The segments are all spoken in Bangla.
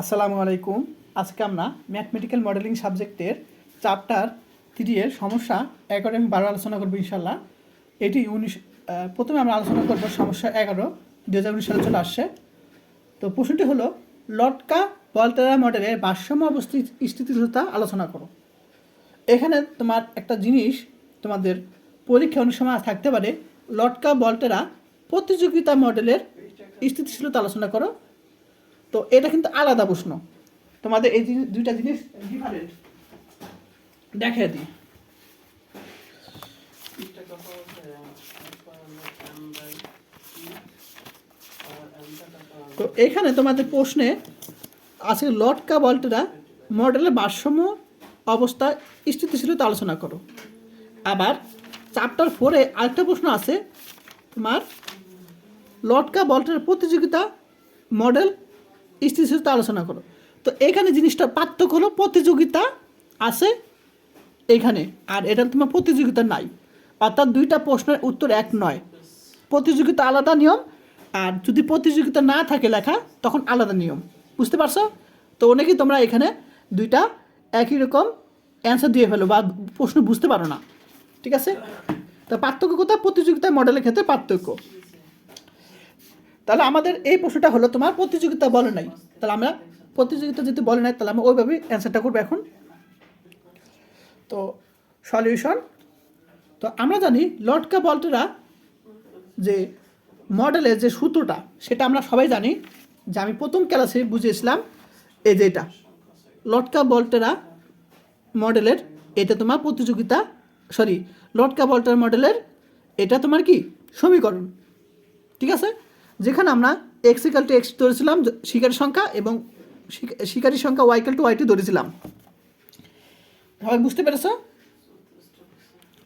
আসসালামু আলাইকুম। আজকে আমরা ম্যাথমেটিক্যাল মডেলিং সাবজেক্টের চ্যাপ্টার থ্রি এর সমস্যা এগারো আমি বারো আলোচনা করব ইনশাল্লাহ এটি উনিশ প্রথমে আমরা আলোচনা করব সমস্যা এগারো দু হাজার উনিশ সালে চলে আসছে। তো প্রশ্নটি হলো, লটকা বলটেরা মডেলের ভারসাম্য অবস্থি স্থিতিশীলতা আলোচনা করো। এখানে তোমার একটা জিনিস তোমাদের পরীক্ষা অনেক সময় থাকতে পারে, লটকা বলটেরা প্রতিযোগিতা মডেলের স্থিতিশীলতা আলোচনা করো। তো এটা কিন্তু আলাদা প্রশ্ন। তোমাদের এই দুইটা জিনিস ডিফারেন্ট দেখে দিই। তো এখানে তোমাদের প্রশ্নে আছে, লটকা বলটেরা মডেলের ভারসাম্য অবস্থা স্থিতিশীলতা আলোচনা করো। আবার চ্যাপ্টার ফোরে আরেকটা প্রশ্ন আছে, তোমার লটকা বলটের প্রতিযোগিতা মডেল স্থিতিশীলতা আলোচনা করো। তো এখানে জিনিসটা পার্থক্য হলো প্রতিযোগিতা আছে এখানে, আর এটা তোমার প্রতিযোগিতা নাই। অর্থাৎ দুইটা প্রশ্নের উত্তর এক নয়। প্রতিযোগিতা আলাদা নিয়ম, আর যদি প্রতিযোগিতা না থাকে লেখা, তখন আলাদা নিয়ম। বুঝতে পারছ? তো অনেকেই তোমরা এখানে দুইটা একই রকম অ্যান্সার দিয়ে ফেলো বা প্রশ্ন বুঝতে পারো না। ঠিক আছে? তা পার্থক্য কোথায়? প্রতিযোগিতায় মডেলের ক্ষেত্রে পার্থক্য। তাহলে আমাদের এই প্রশ্নটা হলো, তোমার প্রতিযোগিতা বলে নাই। তাহলে আমরা প্রতিযোগিতা যদি বলে নাই, তাহলে আমরা ওইভাবেই অ্যান্সারটা করব এখন। তো সলিউশন তো আমরা জানি, লটকা বল্টেরা যে মডেলের যে সূত্রটা, সেটা আমরা সবাই জানি। যে আমি প্রথম ক্লাসে বুঝিয়েছিলাম, এই যে এটা। লটকা বল্টেরা মডেলের এটা তোমার প্রতিযোগিতা সরি লটকা বল্টার মডেলের এটা তোমার কি? সমীকরণ। ঠিক আছে? যেখানে আমরা এক্স ইকাল টু এক্স ধরেছিলাম শিকারীর সংখ্যা এবং শিক- শিকারীর সংখ্যা ওয়াইকাল টু ওয়াইটি ধরেছিলাম। সবাই বুঝতে পেরেছ?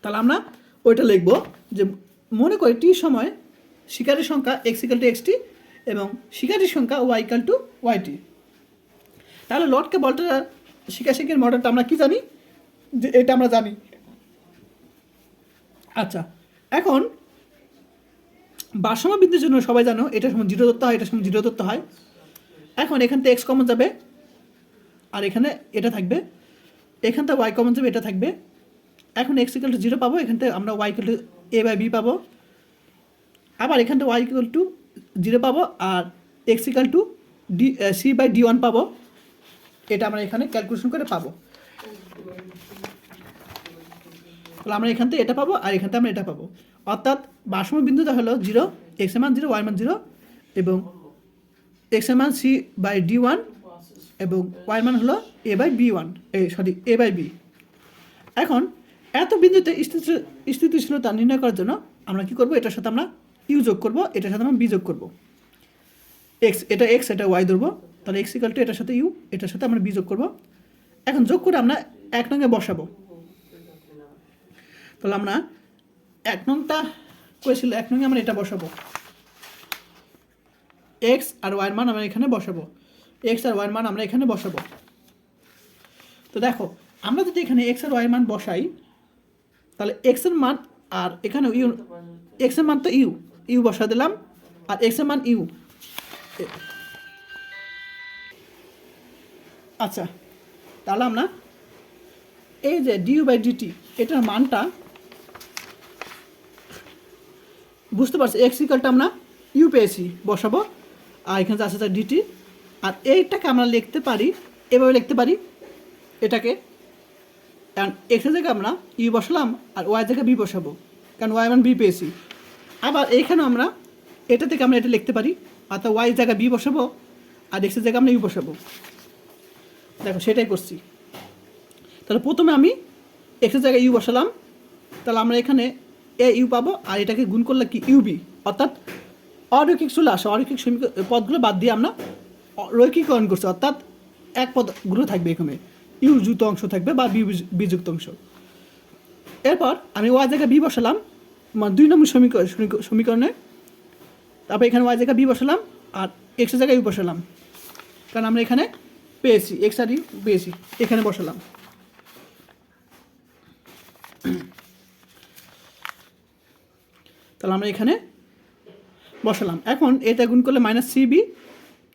তাহলে আমরা ওইটা লিখব যে মনে করি টি সময় শিকারীর সংখ্যা এক্স ইকাল টু এক্সটি এবং শিকারীর সংখ্যা ওয়াইকাল টু ওয়াইটি তাহলে লটকে বলটা শিকার শিকের মডেলটা আমরা কি জানি? যে এটা আমরা জানি। আচ্ছা এখন ভারসাম্য বৃদ্ধির জন্য সবাই জানো এটার সময় জিরো দত্ত হয় এটার সময় জিরো দত্ত হয়। এখন এখান থেকে এক্স কমন যাবে, আর এখানে এটা থাকবে, এখান থেকে ওয়াই কমন যাবে, এটা থাকবে। এখন এক্স ইকাল টু জিরো পাবো, এখান থেকে আমরা Y equal to A by B পাবো। আবার এখান থেকে ওয়াই ইকাল টু জিরো পাবো, আর X equal to D C by D one পাবো। এটা আমরা এখানে ক্যালকুলেশন করে পাবো। তাহলে আমরা এখান থেকে এটা পাবো, আর এখান থেকে আমরা এটা পাবো। অর্থাৎ ভারসাম্য বিন্দুটা হলো জিরো এক্সের মান জিরো ওয়াই মান জিরো, এবং এক্সের মান সি বাই ডি ওয়ান, এবং ওয়াই মান হলো A by B one, A, sorry, A by B. এখন, এত বিন্দুতে স্থিতি- স্থিতিশীলতা নির্ণয় করার জন্য আমরা কি করব? এটার সাথে আমরা ইউ যোগ করব, এটার সাথে আমরা বি যোগ করব। এক্স এটা এক্স এটা ওয়াই ধরবো, তাহলে এক্স ইকাল টু এটার সাথে ইউ এটার সাথে আমরা বি যোগ করব। এখন যোগ করে আমরা এক নঙ্গে বসাবো। তাহলে আমরা এক নংটা করেছিল, এক নং আমরা এটা বসাবো। এক্স আর ওয়াইয়ের মান আমরা এখানে বসাবো। এক্স আর ওয়াইয়ের মান আমরা এখানে বসাবো। তো দেখো, আমরা যদি এখানে এক্স আর ওয়াই মান বসাই, তাহলে এক্সের মান আর এখানে ইউ এক্সের মান তো ইউ ইউ বসা দিলাম, আর এক্সের মান ইউ আচ্ছা তাহলে আমরা এই যে ডিউ বাই ডিটি এটার মানটা বুঝতে পারছি এক্স ইকালটা আমরা ইউ পেয়েছি, বসাবো। আর এখানে আছে তার ডিটি আর এইটাকে আমরা লিখতে পারি, এভাবে লিখতে পারি, এটাকে। কারণ এক্সের জায়গায় আমরা ইউ বসালাম আর ওয়াই জায়গায় বি বসাবো। কারণ ওয়াই মান বি পেয়েছি। আবার এইখানে আমরা এটা থেকে আমরা এটা লিখতে পারি, অর্থাৎ ওয়াই জায়গায় বি বসাবো আর এক্সের জায়গায় আমরা ইউ বসাবো। দেখো, সেটাই করছি। তাহলে প্রথমে আমি এক্সের জায়গায় ইউ বসালাম। তাহলে আমরা এখানে এ ইউ পাবো, আর এটাকে গুণ করলে কি? ইউবি। অর্থাৎ অরৈখিক চলে আসে অরৈখিক পদগুলো বাদ দিয়ে আমরা রৈখিকরণ করছি। অর্থাৎ এক পদগুলো থাকবে এখানে। ইউ যুক্ত অংশ থাকবে বা বিযুক্ত অংশ। এরপর আমি ওয়াই জায়গায় বি বসালাম মানে দুই নম্বর সমীকরণ সমীক- সমীকরণে। তারপর এখানে ওয়াই জায়গায় বি বসালাম, আর এক্সের জায়গায় ইউ বসালাম। কারণ আমরা এখানে পেয়েছি এক্স আর ইউ পেয়েছি, এখানে বসালাম। তাহলে আমরা এখানে বসালাম। এখন এটা গুণ করলে মাইনাস সি বি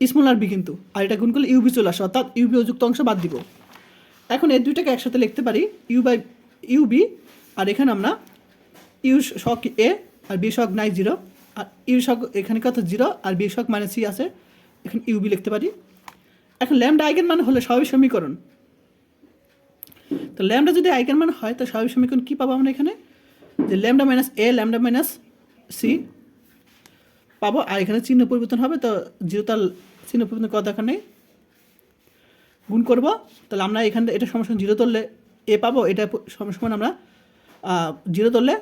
স্মল আর বি কিন্তু। আর এটা গুণ করলে ইউবি চলে আসে, অর্থাৎ ইউবি যুক্ত অংশ বাদ দিব। এখন এই দুইটাকে একসাথে লিখতে পারি ইউ বাই ইউবি আর এখানে আমরা ইউ শক এ আর বি শক নাই জিরো আর ইউ শক এখানে কত? জিরো আর বি শক মাইনাস সি আছে। এখানে ইউবি লিখতে পারি। এখন ল্যামডা আইগেন মান হলে স্বাভাবিক সমীকরণ। তো ল্যামডা যদি আইগেন মান হয়, তো স্বাভাবিক সমীকরণ কী পাবো আমরা এখানে? যে lambda minus A lambda minus C? পাবো। আর এখানে চিহ্ন পরিবর্তন হবে, তো জিরো তার চিহ্ন পরিবর্তন করার দরকার নেই। গুণ করব। তাহলে আমরা এখানে এটা সমস্যা জিরো ধরলে এ পাবো, এটা সমান আমরা জিরো ধরলে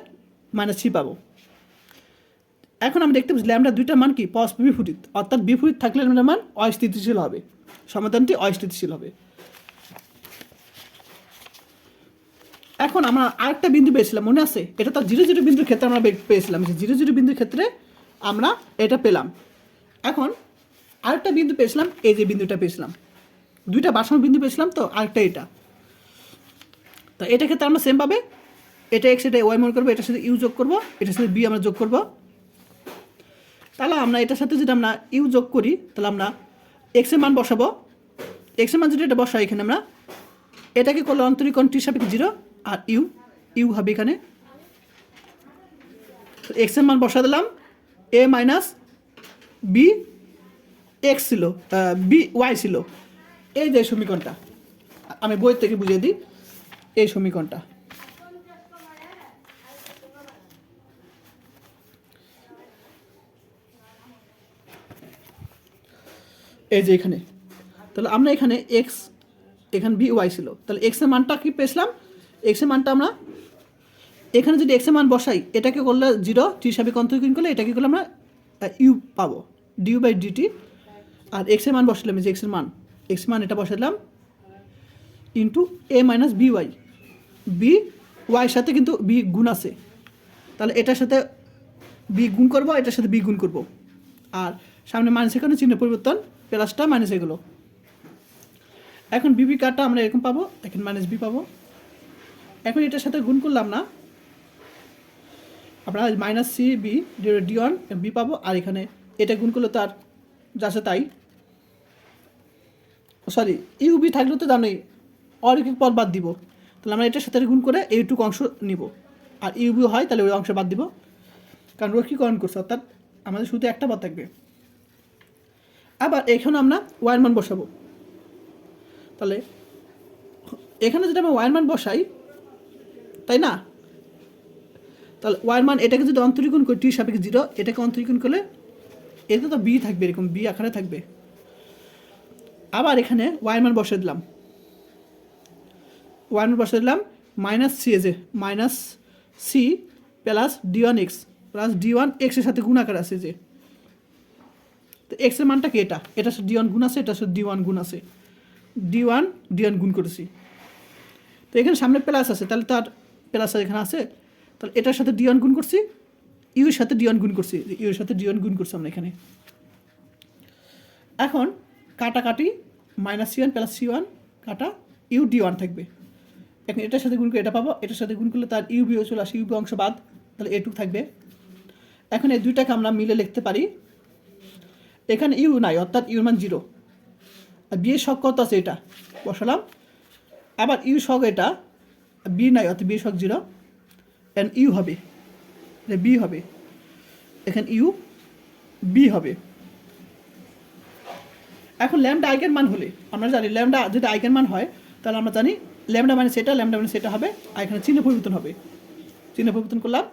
মাইনাস সি পাবো। এখন আমরা দেখতে পাচ্ছি ল্যামডা দুইটা মান কি? পস বিপরীত। অর্থাৎ বিপরীত থাকলে ল্যামডা মান অস্থিতিশীল হবে। সমাধানটি অস্থিতিশীল হবে। এখন আমরা আরেকটা বিন্দু পেয়েছিলাম, মনে আছে? এটা তো জিরো জিরো বিন্দুর ক্ষেত্রে আমরা পেয়েছিলাম, যে জিরো জিরো বিন্দুর ক্ষেত্রে আমরা এটা পেলাম। এখন আরেকটা বিন্দু পেয়েছিলাম, এই যে বিন্দুটা পেয়েছিলাম। দুইটা বাসন বিন্দু পেয়েছিলাম তো, আরেকটা এটা। তো এটা ক্ষেত্রে আমরা সেম পাবে। এটা এক্স এটা ওয়াই মনে করব, এটার সাথে ইউ যোগ করব, এটার সাথে বি আমরা যোগ করব। তাহলে আমরা এটার সাথে যদি আমরা ইউ যোগ করি, তাহলে আমরা এক্সের মান বসাবো। এক্সের মান যদি এটা বসাই এখানে আমরা, এটাকে করলে অন্তরীকরণ টি সাপেক্ষে জিরো আর ইউ ইউ হবে এখানে। এক্সের মান বসা দিলাম। এ মাইনাস বি এক্স ছিল বি ওয়াই ছিল। এই যে সমীকরণটা, আমি বই থেকে বুঝিয়ে দিই। এই সমীকরণটা। এই যে এখানে। তাহলে আমরা এখানে এক্স এখানে বি ওয়াই ছিল। তাহলে এক্সের মানটা কি পেয়েছিলাম? এক্সের মানটা আমরা এখানে যদি এক্সের মান বসাই, এটাকে করলে জিরো টি হিসাবে কন্তরিকরণ করলে এটাকে করলে আমরা ইউ পাবো। ডিউ বাই ডিটি আর এক্সের মান বসালাম যে এক্সের মান। এক্স মান এটা বসালাম into A minus B Y B ওয়াইয়ের সাথে কিন্তু বি গুণ আছে। তাহলে এটার সাথে বি গুণ করব, এটার সাথে বি গুণ করব। আর সামনে মাইনাস এখানে চিহ্ন পরিবর্তন প্লাসটা মাইনাস এগুলো এখন বিবি কার্ডটা আমরা এরকম পাবো, এখন মাইনাস বি পাবো। এখন এটার সাথে গুণ করলাম না। আমরা minus C B D one B পাবো, আর এখানে এটা গুণ করলে তার যাচ্ছে তাই। সরি ইউবি থাকলে তো জানোই, অরৈখিক পদ বাদ দিব। তাহলে আমরা এটার সাথে গুণ করে এইটুকু অংশ নিব। আর ইউবি হয়, তাহলে ওই অংশ বাদ দিব। কারণ রৈখিকরণ করছে, অর্থাৎ আমাদের শুধু একটা পদ থাকবে। আবার এখানে আমরা ওয়াইন মান বসাবো। তাহলে এখানে যদি আমরা ওয়াইন মান বসাই তাই না? তাহলে ওয়াইন মান এটাকে যদি অন্তরীকরণ করি টি সাপেক্ষে জিরো এটাকে অন্তরীকরণ করলে এতে তো বি থাকবে, এরকম বি আকারে থাকবে। আবার এখানে ওয়াইন মান বসে দিলাম। ওয়াইন মান বসে দিলাম মাইনাস সি এজে minus C plus D one X plus D one এক্সের সাথে গুণাকার আছে যে। তো এক্সের মানটা কি এটা? এটা ডি ওয়ান গুণ আছে, এটা ডি ওয়ান গুণ আছে। ডি ওয়ান ডি ওয়ান গুণ করেছি। তো এখানে সামনে প্লাস আছে, তাহলে তার প্লাস এখানে আছে। তাহলে এটার সাথে ডি ওয়ান গুণ করছি ইউর সাথে ডি ওয়ান গুণ করছি ইউর সাথে ডি ওয়ান গুণ করছি আমরা এখানে। এখন কাটাকাটি minus one plus C one কাটা ইউ ডি ওয়ান থাকবে। এখন এটার সাথে গুণ করে এটা পাবো, এটার সাথে গুণ করলে তার ইউবিও চলে আসে ইউবি অংশ বাদ, তাহলে এটুক থাকবে। এখন এই দুইটাকে আমরা মিলে লিখতে পারি। এখানে ইউ নাই, অর্থাৎ ইউর মান জিরো আর বিয়ের শখ কত আছে এটা? বসালাম। আবার ইউ শখ এটা বি নাই অর্থাৎ বি শখ জিরো এন ইউ হবে। বি হবে। এখানে ইউ বি হবে। এখন ল্যামডা আইগেন মান হলে, আমরা জানি ল্যামডা যদি আইগেন মান হয়, তাহলে আমরা জানি ল্যামডা মানে সেটা ল্যামডা মানে সেটা হবে, আর এখানে চিহ্ন পরিবর্তন হবে। চিহ্ন পরিবর্তন করলাম,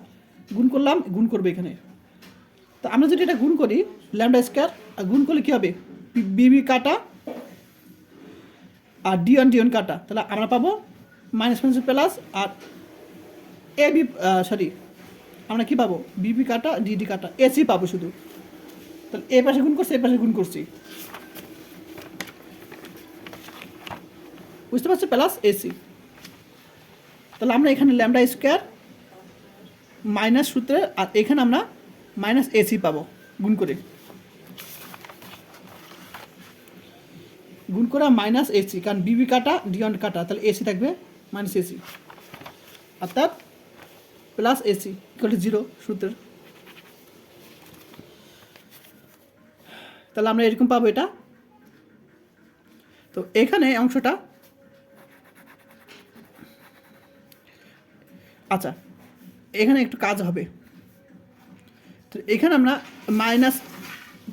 গুণ করলাম, গুণ করবে এখানে। তো আমরা যদি এটা গুণ করি ল্যামডা স্কোয়ার আর গুণ করলে কী হবে? বিবি কাটা, আর ডি ওয়ান ডি কাটা, তাহলে আমরা পাবো মাইনাস মাইনাস প্লাস আর এ বি সরি আমরা কী পাবো? বিবি কাটা ডিডি কাটা এসি পাবো শুধু। তাহলে এ পাশে গুণ করছি এ পাশে গুণ করছি। বুঝতে পারছি? প্লাস এসি তাহলে আমরা এখানে ল্যামডা স্কোয়ার মাইনাস সূত্রে আর এখানে আমরা মাইনাস এসি পাবো, গুণ করে। গুণ করা মাইনাস এসি কারণ বিবি কাটা ডিওন কাটা, তাহলে এসি থাকবে মাইনাস এসি অর্থাৎ plus AC equal to zero সূত্রের। তাহলে আমরা এরকম পাবো এটা। তো এখানে অংশটা আচ্ছা এখানে একটু কাজ হবে। তো এখানে আমরা মাইনাস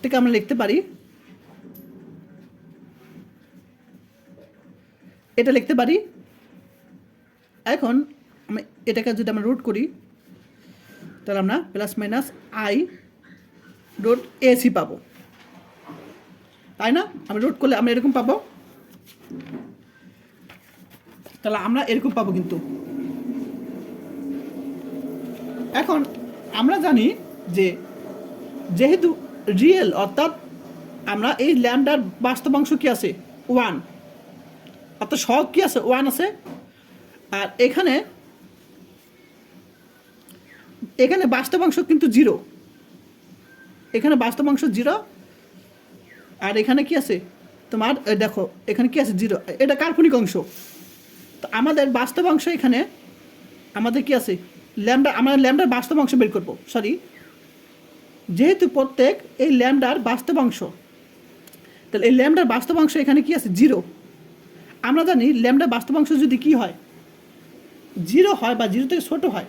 থেকে আমরা লিখতে পারি, এটা লিখতে পারি এখন আমি এটাকে যদি আমরা রুট করি, তাহলে আমরা plus minus I dot AC পাবো। তাই না? আমি রুট করলে আমরা এরকম পাবো। তাহলে আমরা এরকম পাবো কিন্তু। এখন আমরা জানি যে যেহেতু রিয়েল অর্থাৎ আমরা এই ল্যান্ডার বাস্তবাংশ কি আছে? ওয়ান অর্থাৎ সহগ কি আছে? ওয়ান আছে। আর এখানে এখানে বাস্তবাংশ কিন্তু জিরো এখানে বাস্তবাংশ জিরো আর এখানে কি আছে? তোমার দেখো, এখানে কি আছে? জিরো এটা কাল্পনিক অংশ। তো আমাদের বাস্তবাংশ এখানে, আমাদের কি আছে? ল্যামডা আমরা ল্যামডার বাস্তব অংশ বের করব। সরি যেহেতু প্রত্যেক এই ল্যামডার বাস্তব অংশ, তাহলে এই ল্যামডার বাস্তব অংশ এখানে কি আছে? জিরো আমরা জানি ল্যামডার বাস্তব অংশ যদি কি হয় জিরো হয় বা জিরো থেকে ছোট হয়,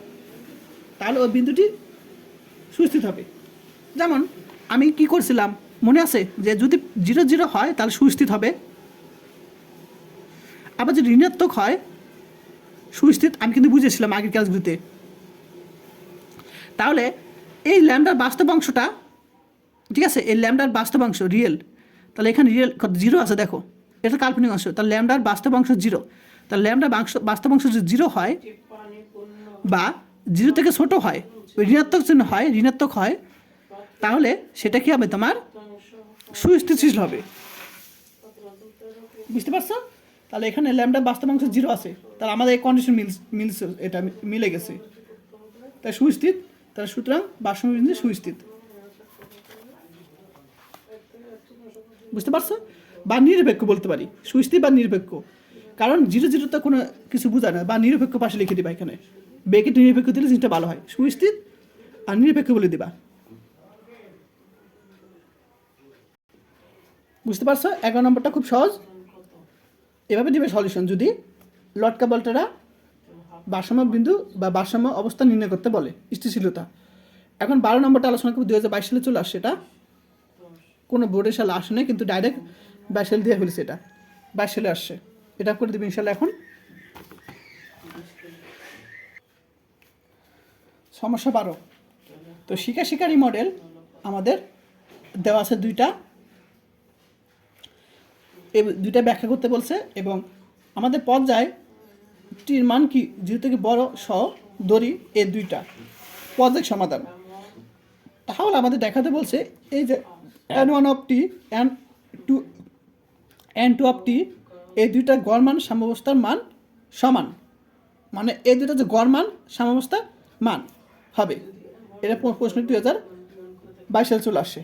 তাহলে ওই বিন্দুটি সুস্থিত হবে। যেমন আমি কি করছিলাম? মনে আছে যে যদি জিরো জিরো হয়, তাহলে সুস্থিত হবে। আবার যদি ঋণাত্মক হয়, সুস্থিত, আমি কিন্তু বুঝেছিলাম আগের ক্লাসগুলিতে। তাহলে এই ল্যামডার বাস্তব অংশটা, ঠিক আছে? এই ল্যামডার বাস্তব অংশ, রিয়েল। তাহলে এখানে রিয়েল জিরো আছে, দেখো। এটা কাল্পনিক অংশ। তাহলে ল্যামডার বাস্তব অংশ জিরো। তাহলে ল্যামডার বাংশ, বাস্তব অংশ যদি জিরো হয় বা জিরো থেকে ছোট হয়, ঋণাত্মক চিহ্ন হয়, ঋণাত্মক হয়, তাহলে সেটা কি হবে তোমার? সুস্থিতিশীল হবে। বুঝতে পারছ? তাহলে এখানে ল্যামডা বাস্তব অংশ জিরো আছে। তাহলে আমাদের এই কন্ডিশন মিলস মিলস এটা মিলে গেছে। তাই সুস্থিত, তাহলে সুতরাং বাস্তব সুস্থিত। বুঝতে পারছ? বা নিরপেক্ষ বলতে পারি। সুস্থিত বা নিরপেক্ষ। কারণ জিরো জিরো তো কোনো কিছু বোঝায় না, বা নিরপেক্ষ পাশে লিখে দিবা এখানে। বেকে নিরপেক্ষ দিলে জিনিসটা ভালো হয়। সুস্থিত আর নিরপেক্ষ বলে দিবা। বুঝতে পারছ? এগারো নম্বরটা খুব সহজ। এভাবে দিবে সলিউশন যদি লটকা বলটারা ভারসাম্য বিন্দু বা ভারসাম্য অবস্থা নির্ণয় করতে বলে, স্থিতিশীলতা। এখন বারো নম্বরটা আলোচনা করব দু হাজার বাইশ সালে চলে আসছে এটা। কোনো বোর্ডের সালে আসে কিন্তু ডাইরেক্ট বাইশ সালে দিয়ে ফেলেছে এটা বাইশ সালে আসছে। এটা করে দেবে ইনশাল্লাহ এখন। সমস্যা বারো। তো শিকা শিকারি মডেল আমাদের দেওয়া আছে দুইটা। দুইটা ব্যাখ্যা করতে বলছে এবং আমাদের পর্যায় টির মান কি? জিরো থেকে বড়, সহ, দড়ি এই দুইটা। পর্যায় সমাধান। তাহলে আমাদের দেখাতে বলছে এই যে N one of T N two N two of T এই দুইটা গড় মান, সাম্যাবস্থার মান সমান। মানে এই দুইটা যে গড় মান, সাম্যাবস্থার মান হবে। এটা প্রশ্ন দুই হাজার বাইশ সালে চলে আসে।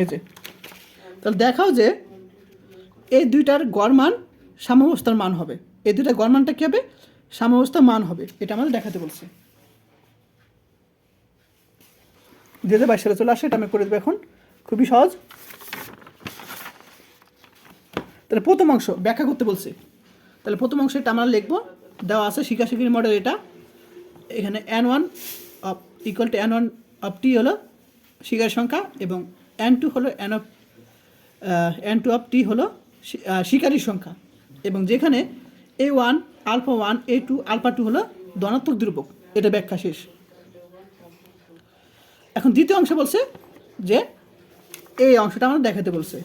এই যে। তাহলে দেখাও যে এই দুইটার গড় মান, সাম্যাবস্থার মান হবে। এই দুইটা গড় মানটা কী হবে? সাম্যাবস্থার মান হবে। এটা আমাদের দেখাতে বলছে। দু হাজার বাইশ সালে চলে আসে, এটা আমি করে দেবো এখন। খুবই সহজ। তাহলে প্রথম অংশ ব্যাখ্যা করতে বলছে। তাহলে প্রথম অংশ এটা আমরা লিখব, দেওয়া আছে শিখা শিখির মডেল এটা। এখানে N one of equal to N one of T হলো শিকার সংখ্যা এবং এন টু হলো N of N two of T হলো শিকারীর সংখ্যা। এবং যেখানে A one alpha one A two alpha two হলো ধনাত্মক ধ্রুবক। এটা ব্যাখ্যা শেষ। এখন দ্বিতীয় অংশ বলছে যে এই অংশটা আমরা দেখাতে বলছে।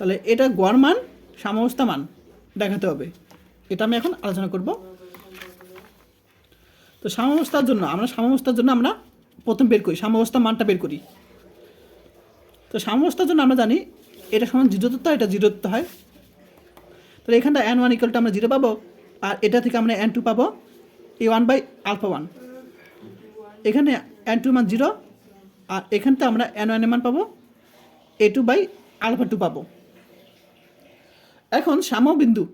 তাহলে এটা গড় মান, সাম্যাবস্থা মান দেখাতে হবে। এটা আমি এখন আলোচনা করব। তো সাম্যাবস্থার জন্য, আমরা সাম্যাবস্থার জন্য আমরা প্রথম বের করি, সাম্যাবস্থা মানটা বের করি। তো সাম্যাবস্থার জন্য আমরা জানি এটা সমান জিরো তত্ত্ব এটা জিরো তত্ত্ব হয়। তাহলে এখানটা এন ওয়ান ইকুয়ালটা আমরা জিরো পাবো, আর এটা থেকে আমরা এন টু পাবো A one by alpha one এখানে এন টু মান জিরো, আর এখানটা আমরা ওয়ান এ মান পাবো A two by alpha two পাবো। এখন সাম্যবিন্দু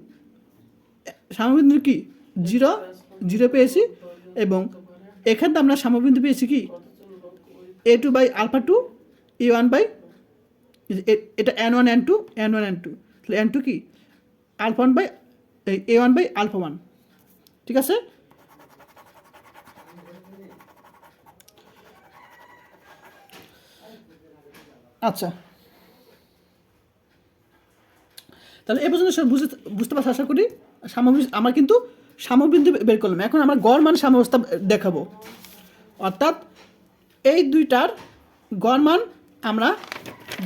সাম্যবিন্দু কি? জিরো? জিরো পেয়েছি। এবং এখানটা আমরা সাম্যবিন্দু পেয়েছি কি? A two by alpha two E one by এটা N one N two N one N two তাহলে এন টু কি? Alpha one by A one by alpha one ঠিক আছে? আচ্ছা। তাহলে এ পর্যন্ত বুঝতে বুঝতে পারছ আশা করি। সামগ্রিক আমার কিন্তু সামগ্রিক বের করলাম। এখন আমরা গড় মান সাম্যবস্থা দেখাবো। অর্থাৎ এই দুইটার গড় মান আমরা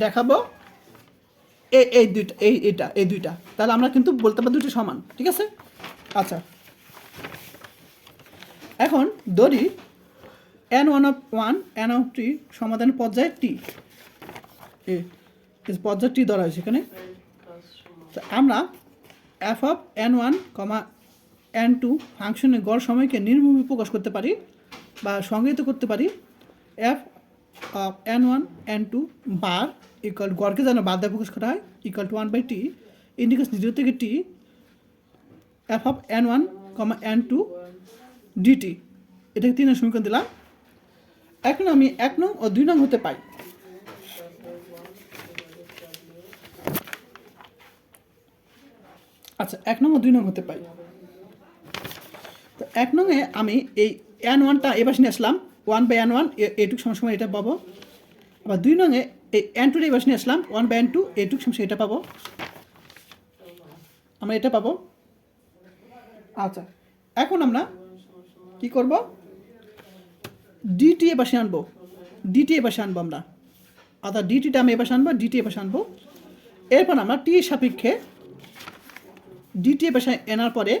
দেখাবো এই এই দুইটা, এই, এটা, এই দুইটা। তাহলে আমরা কিন্তু বলতে পারি দুটো সমান, ঠিক আছে? আচ্ছা। এখন ধরি N one of one N of T সমাধানের পর্যায়ে টি এ পর্যায়ে টি ধরা হয়েছে এখানে। আমরা F of N one comma N two ফাংশনের গড় সময়কে নির্মূল প্রকাশ করতে পারি বা সংজ্ঞায়িত করতে পারি F of N one N two bar equal গড়কে যেন বাদ দিয়ে প্রকাশ করা হয় equal to one by T indication zero থেকে T F of N one comma N two DT এটাকে তিন নং সমীকরণ দিলাম। এখন আমি এক নং ও দুই নং হতে পাই আচ্ছা এক নং দুই নং হতে পাই তো এক নংয়ে আমি এই এন ওয়ানটা এবার নিয়ে আসলাম। ওয়ান বাই এন ওয়ান এটুক সময় এটা পাবো। আবার দুই নংয়ে এই এন টুটা এবার নিয়ে আসলাম। ওয়ান বাই এন টু এটুক সময় এটা পাবো। আমরা এটা পাবো। আচ্ছা এখন আমরা কি করব? ডিটি এ পাশে আনব। ডিটি এ পাশে আনব আমরা। অর্থাৎ ডিটিটা আমি এ পাশে আনব ডিটি এ পাশে আনব। এরপর আমরা টি সাপেক্ষে ডিটি এ পাশে এনার পরে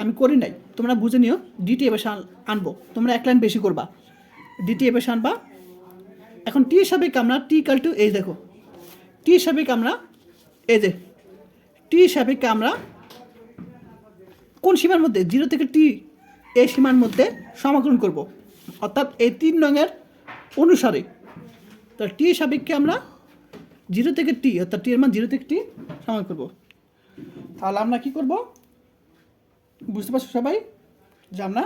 আমি করি নাই। তোমরা বুঝে নিও ডিটি এ পাশে আনব। তোমরা এক লাইন বেশি করবা। ডিটি এ পাশে আনবা। এখন টি সাপেক্ষে আমরা টি কাল টু এই দেখো। টি সাপেক্ষে আমরা এই যে। টি সাপেক্ষে আমরা কোন সীমার মধ্যে? জিরো থেকে টি এই সীমার মধ্যে সমাকলন করব। অর্থাৎ এই তিন রঙের অনুসারে। তো টি সাপেক্ষে আমরা জিরো থেকে টি অর্থাৎ টি এর মান জিরো থেকে টি সমান করব। তাহলে আমরা কি করব? বুঝতে পারছ সবাই? যে আমরা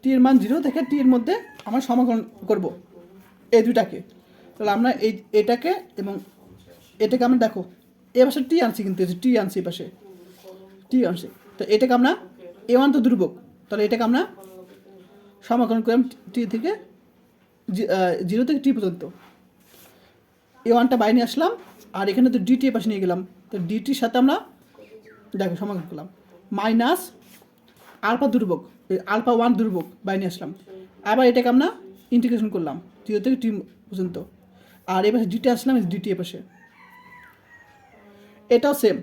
টি এর মান জিরো থেকে টি এর মধ্যে আমরা সমাকলন করব, এই দুটাকে তাহলে আমরা এই, এটাকে এবং এটাকে আমরা দেখো, এ পাশে টি আনছি কিন্তু টি আনছি পাশে টি আনছি। তো এটাকে আমরা এ ওয়ান তো দুর্ভোগ। তাহলে এটাকে আমরা সমাকলন করলাম টি থেকে জিরো থেকে টি পর্যন্ত। এ ওয়ানটা বাইরে আসলাম, আর এখানে তো ডিটি এ পাশে নিয়ে গেলাম। তো ডিটির সাথে আমরা দেখো সমাকলন করলাম। মাইনাস আলফা দুর্ভোগ আলফা ওয়ান দুর্ভোগ নিয়ে আসলাম। আবার এটাকে আমরা ইন্টিগ্রেশন করলাম জিরো থেকে টি পর্যন্ত। আর এ পাশে ডিটি আসলাম ডিটি এ পাশে। এটাও সেম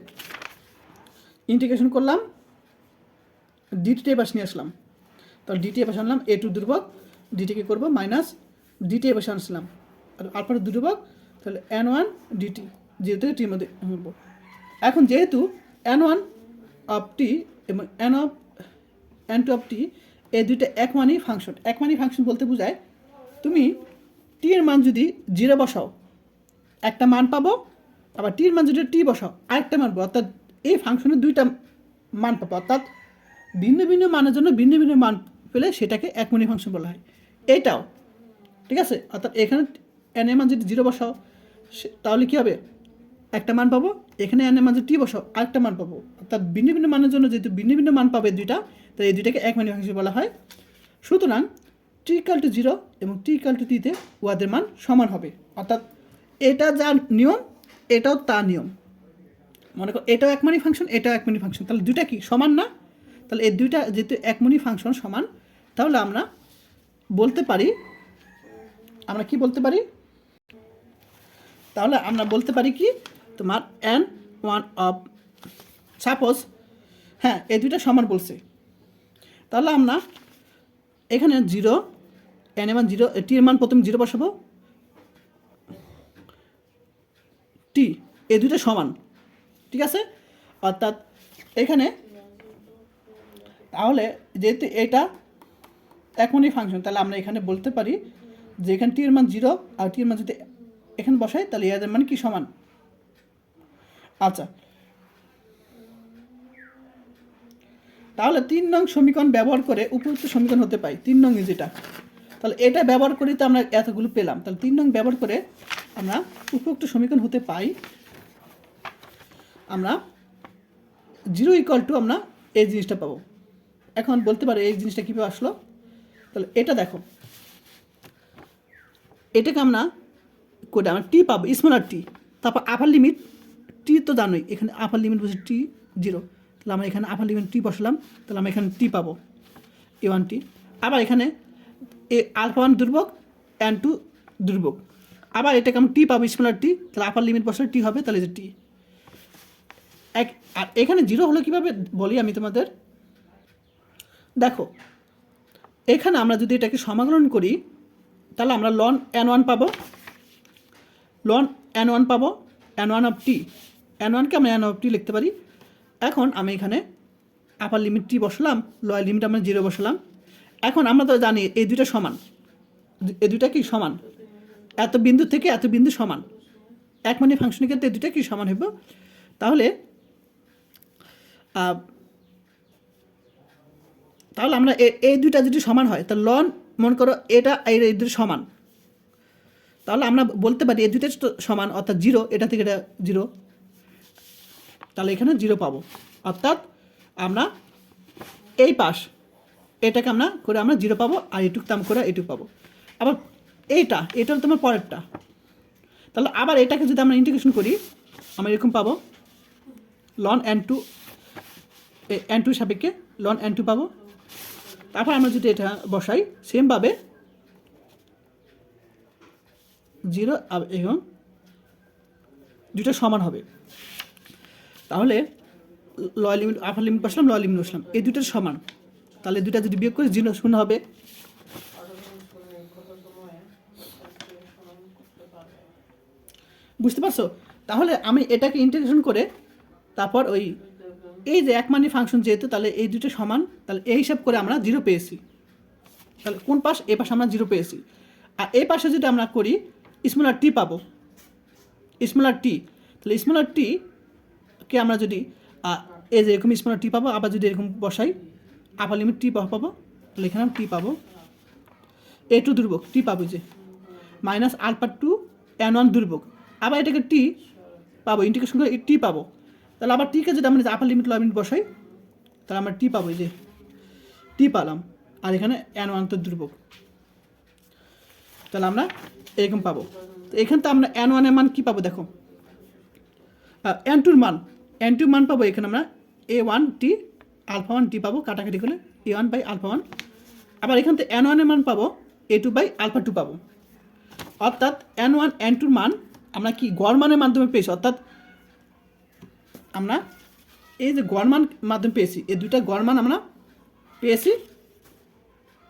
ইন্টিগ্রেশন করলাম ডিটি এ পাশে নিয়ে আসলাম। তাহলে ডিটি এ পাশে আনলাম, এ টু দুর্ভোগ ডিটিকে করব? মাইনাস ডিটি এ পাশে আনছিলাম। আর আলফার দুর্ভোগ, তাহলে এন ওয়ান ডিটি জিরো থেকে মধ্যে এখন যেহেতু এন ওয়ান অফ টি এবং n of n two of t এই দুইটা এক মানই ফাংশন এক মানই ফাংশন বলতে বোঝায়, তুমি টি এর মান যদি জিরো বসাও, একটা মান পাবো, আবার টির মান যদি টি বসাও, আরেকটা মান পাবো। অর্থাৎ এই ফাংশনের দুইটা মান পাবো। অর্থাৎ ভিন্ন ভিন্ন মানের জন্য ভিন্ন ভিন্ন মান পেলে সেটাকে একমনি ফাংশন বলা হয়। এইটাও ঠিক আছে? অর্থাৎ এখানে এন এর মান যদি জিরো বসাও তাহলে কী হবে? একটা মান পাবো, এখানে এন এর মান টি বসাও, আরেকটা মান পাবো। অর্থাৎ ভিন্ন ভিন্ন মানের জন্য যেহেতু ভিন্ন ভিন্ন মান পাবে দুইটা, তাই এই দুইটাকে একমানি ফাংশন বলা হয়। সুতরাং টি ইকাল টু জিরো এবং টি ইকাল টু টিতে উহাদের মান সমান হবে। অর্থাৎ এটা যা নিয়ম, এটাও তা নিয়ম। মনে করো, এটাও একমানি ফাংশন এটাও একমানি ফাংশন তাহলে দুইটা কি? সমান না? তাহলে এই দুইটা যেহেতু একমনি ফাংশন সমান, তাহলে আমরা বলতে পারি, আমরা কি বলতে পারি? তাহলে আমরা বলতে পারি কি? তোমার এন ওয়ান অফ সাপোজ হ্যাঁ এই দুইটা সমান বলছে। তাহলে আমরা এখানে জিরো এন এর মান জিরো টি এর মান প্রথমে জিরো বসাবো। টি এই দুইটা সমান। ঠিক আছে? অর্থাৎ এখানে তাহলে যেহেতু এটা একমনই ফাংশন তাহলে আমরা এখানে বলতে পারি যে এখানে টি এর মান জিরো আর টি এর মান যদি এখানে বসাই, তাহলে এদের মান কি সমান? আচ্ছা। তাহলে তিন নং সমীকরণ ব্যবহার করে উপযুক্ত সমীকরণ হতে পাই। তিন নং যেটা তাহলে এটা ব্যবহার করেই তো আমরা এতগুলো পেলাম। তাহলে তিন নং ব্যবহার করে আমরা উপযুক্ত সমীকরণ হতে পাই। আমরা জিরো ইকুয়াল টু আমরা এই জিনিসটা পাবো। এখন বলতে পারে এই জিনিসটা কীভাবে আসলো? তাহলে এটা দেখো। এটাকে আমরা করে আমরা টি পাবো স্মলার টি তারপর আপার লিমিট টি তো জানোই, এখানে আপার লিমিট বসে টি জিরো তাহলে আমরা এখানে আপার লিমিট টি বসালাম, তাহলে আমরা এখানে টি পাবো এ ওয়ান টি আবার এখানে এ আলফা ওয়ান দুর্ভোগ অ্যান টু দুর্ভোগ আবার এটাকে আমরা টি পাবো স্মলার টি তাহলে আপার লিমিট বসালে টি হবে, তাহলে যে টি এক, আর এখানে জিরো হলো কীভাবে, বলি আমি তোমাদের। দেখো, এখানে আমরা যদি এটাকে সমাকলন করি, তাহলে আমরা লন এন ওয়ান পাবো। লন এন ওয়ান পাবো n one of t n ওয়ানকে আমরা এন অফ লিখতে পারি। এখন আমি এখানে আপার লিমিট টি বসালাম লয়ার লিমিট আমরা জিরো বসালাম। এখন আমরা তো জানি এই দুইটা সমান। এই দুইটা কি সমান? এত বিন্দু থেকে এত বিন্দু সমান। এক মানে ফাংশনের ক্ষেত্রে এই দুইটা কি সমান হইব? তাহলে তাহলে আমরা এই দুইটা যদি সমান হয় তা লন মনে করো এটা এই দুটো সমান। তাহলে আমরা বলতে পারি এই দুইটা সমান, অর্থাৎ জিরো এটা থেকে এটা জিরো তাহলে এখানে জিরো পাবো। অর্থাৎ আমরা এই পাশ, এটাকে আমরা করে আমরা জিরো পাবো আর এটুক দাম করে এটুক পাবো। আবার এইটা, এটা তোমার পরেরটা। তাহলে আবার এটাকে যদি আমরা ইন্টিগ্রেশন করি, আমরা এরকম পাবো। Loan an two an two সাপেক্ষে লন অ্যান টু পাবো। তারপর আমরা যদি এটা বসাই সেমভাবে জিরো এবং দুটো সমান হবে। তাহলে লয় লিমিট আপার লিমিট বসলাম লয় লিমিট বসলাম। এই দুটোর সমান। তাহলে দুটা যদি বিয়োগ করি, জিরো শূন্য হবে। বুঝতে পারছ? তাহলে আমি এটাকে ইন্টিগ্রেশন করে তারপর ওই এই যে এক মানি ফাংশন যেহেতু, তাহলে এই দুটো সমান, তাহলে এই হিসাব করে আমরা জিরো পেয়েছি। তাহলে কোন পাশ? এ পাশে আমরা জিরো পেয়েছি। আর এই পাশে যদি আমরা করি স্মলার টি পাবো। স্মলার টি তাহলে স্মলার টি কে আমরা যদি এই যে এরকম স্মলার টি পাবো, আবার যদি এরকম বসাই আপার লিমিট টি পাবো তাহলে এখানে টি পাবো। এ টু দুর্ভোগ টি পাবো যে। Minus alpha two n one দুর্ভোগ আবার এটাকে টি পাবো ইন্টিগ্রেশন করে টি পাবো। তাহলে আবার টিকে যদি আমরা আপার লিমিট লয় মিনিট বসাই, তাহলে আমরা টি পাবো যে। টি পালাম, আর এখানে এন ওয়ান তো দুর্ভোগ তাহলে আমরা এরকম পাবো। তো এখান তো আমরা এন ওয়ানের মান কী পাবো দেখো? এন টুর মান। এন টুর মান পাবো এখানে আমরা a one t alpha one t পাবো কাটাকাটি করে a one by alpha one আবার এখান থেকে এন ওয়ানের মান পাবো a two by alpha two পাবো। অর্থাৎ এন ওয়ান এন টুর মান আমরা কি গড় মানের মাধ্যমে পেয়েছি? অর্থাৎ আমরা এই যে গড় মান মাধ্যমে পেয়েছি, এই দুইটা গড় মান আমরা পেয়েছি,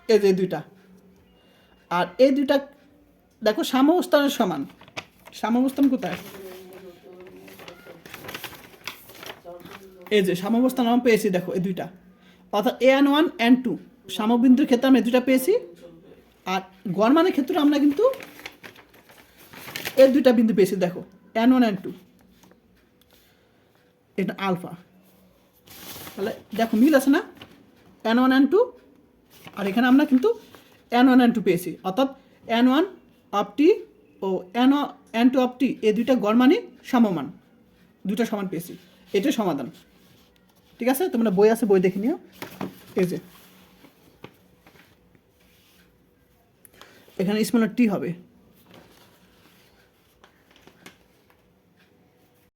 এই যে দুইটা। আর এই দুইটা দেখো সাম্যাবস্থানের সমান। সাম্যাবস্থান কোথায়? এই যে সাম্যাবস্থান আমরা পেয়েছি, দেখো, এই দুইটা। অর্থাৎ এ এন ওয়ান এন টু সামবিন্দুর ক্ষেত্রে আমরা দুইটা পেয়েছি। আর গড়মানের ক্ষেত্রে আমরা কিন্তু এই দুইটা বিন্দু পেয়েছি, দেখো এন ওয়ান এন টু এটা আলফা। তাহলে দেখো, মিল আছে না? এন ওয়ান এন টু আর এখানে আমরা কিন্তু এন ওয়ান এন টু পেয়েছি। অর্থাৎ an one of t O n n two of t এই দুইটা গড়মানই সমমান দুটা সমান পেয়েছি। এটাই সমাধান। ঠিক আছে? তোমরা বই আছে বই দেখে নিও। এই যে। এখানে স্মলার টি হবে।